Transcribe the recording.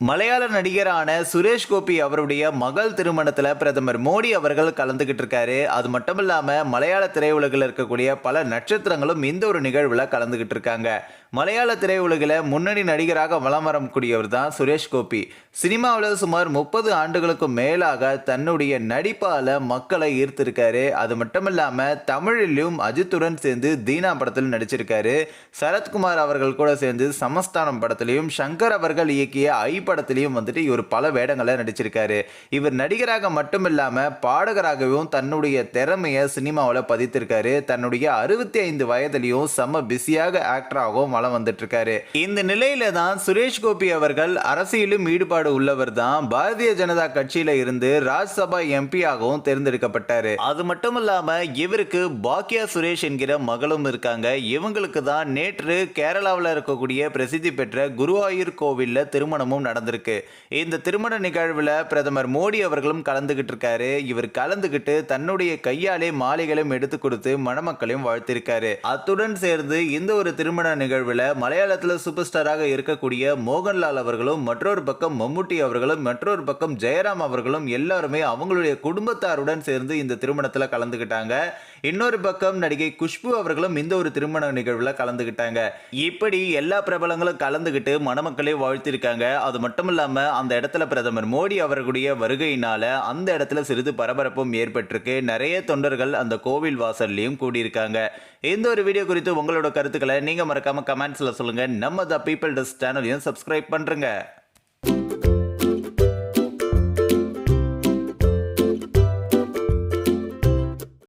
மலையாள நடிகரான சுரேஷ் கோபி அவருடைய மகள் திருமணத்தில் பிரதமர் மோடி அவர்கள் கலந்துக்கிட்டு இருக்காரு. அது மட்டும் இல்லாமல் மலையாள திரையுலகில் இருக்கக்கூடிய பல நட்சத்திரங்களும் இந்த ஒரு நிகழ்வில் கலந்துக்கிட்டு இருக்காங்க. மலையாள திரையுலகில் முன்னணி நடிகராக வலம் வரக்கூடியவர் தான் சுரேஷ் கோபி. சினிமாவில் சுமார் முப்பது ஆண்டுகளுக்கு மேலாக தன்னுடைய நடிப்பால் மக்களை ஈர்த்திருக்காரு. அது மட்டும் இல்லாமல் தமிழிலும் அஜித்துடன் சேர்ந்து தீனா படத்தில் நடிச்சிருக்காரு. சரத்குமார் அவர்கள் கூட சேர்ந்து சமஸ்தானம் படத்திலையும் சங்கர் அவர்கள் இயக்கிய ஐ படத்திலையும் வந்துட்டு இவர் பல வேடங்களை நடிச்சிருக்காரு. இவர் நடிகராக மட்டும் இல்லாமல் பாடகராகவும் தன்னுடைய திறமையை சினிமாவில் பதித்திருக்காரு. தன்னுடைய அறுபத்தி ஐந்து வயதுலையும் செம்ம பிஸியாக ஆக்டராகவும் வளம் வந்துட்டு இந்த நிலையில தான் சுரேஷ் கோபி அவர்கள் அரசியலும் ஈடுபாடு உள்ளவர் தான் பாரதிய ஜனதா கட்சியில இருந்து ராஜ்சபா எம்பியாகவும் தேர்ந்தெடுக்கப்பட்டாரு. அது மட்டும் இல்லாம இவருக்கு பாக்கியா சுரேஷ் என்கிற மகளும் இருக்காங்க. இவங்களுக்கு தான் நேற்று கேரளாவில் இருக்கக்கூடிய பிரசித்தி பெற்ற குருவாயூர் கோவிலில் திருமணமும் நடந்திருக்கு. இந்த திருமண நிகழ்வில் பிரதமர் மோடி அவர்களும் கலந்துகிட்டு இருக்காரு. இவர் கலந்துகிட்டு தன்னுடைய கையாலே மாலைகளும் எடுத்து கொடுத்து மணமக்களையும் வாழ்த்திருக்காரு. அத்துடன் சேர்ந்து இந்த ஒரு திருமண நிகழ்வில் மலையாளத்தில் சூப்பர் ஸ்டாராக இருக்கக்கூடிய மோகன்லால் அவர்களும் மற்றொரு பக்கம் மம்முட்டி அவர்களும் மற்றொரு பக்கம் ஜெயராம் அவர்களும் எல்லாருமே அவங்களுடைய குடும்பத்தாருடன் சேர்ந்து இந்த திருமணத்தில் கலந்துக்கிட்டாங்க இன்னொரு பக்கம் நடிகை குஷ்பு அவர்களும் இந்த ஒரு திருமண நிகழ்வில் கலந்துக்கிட்டாங்க இப்படி எல்லா பிரபலங்களும் கலந்துக்கிட்டு மணமக்களை வாழ்த்திருக்காங்க. அது மட்டும் இல்லாமல் அந்த இடத்துல பிரதமர் மோடி அவர்களுடைய வருகையினால அந்த இடத்துல சிறிது பரபரப்பும் ஏற்பட்டிருக்கு. நிறைய தொண்டர்கள் அந்த கோவில் வாசல்லையும் கூடியிருக்காங்க. இந்த ஒரு வீடியோ குறித்து உங்களோட கருத்துக்களை நீங்கள் மறக்காம கமெண்ட்ஸில் சொல்லுங்கள் நம்ம த பீப்பிள் டஸ் சேனலையும் சப்ஸ்கிரைப் பண்ணுறங்க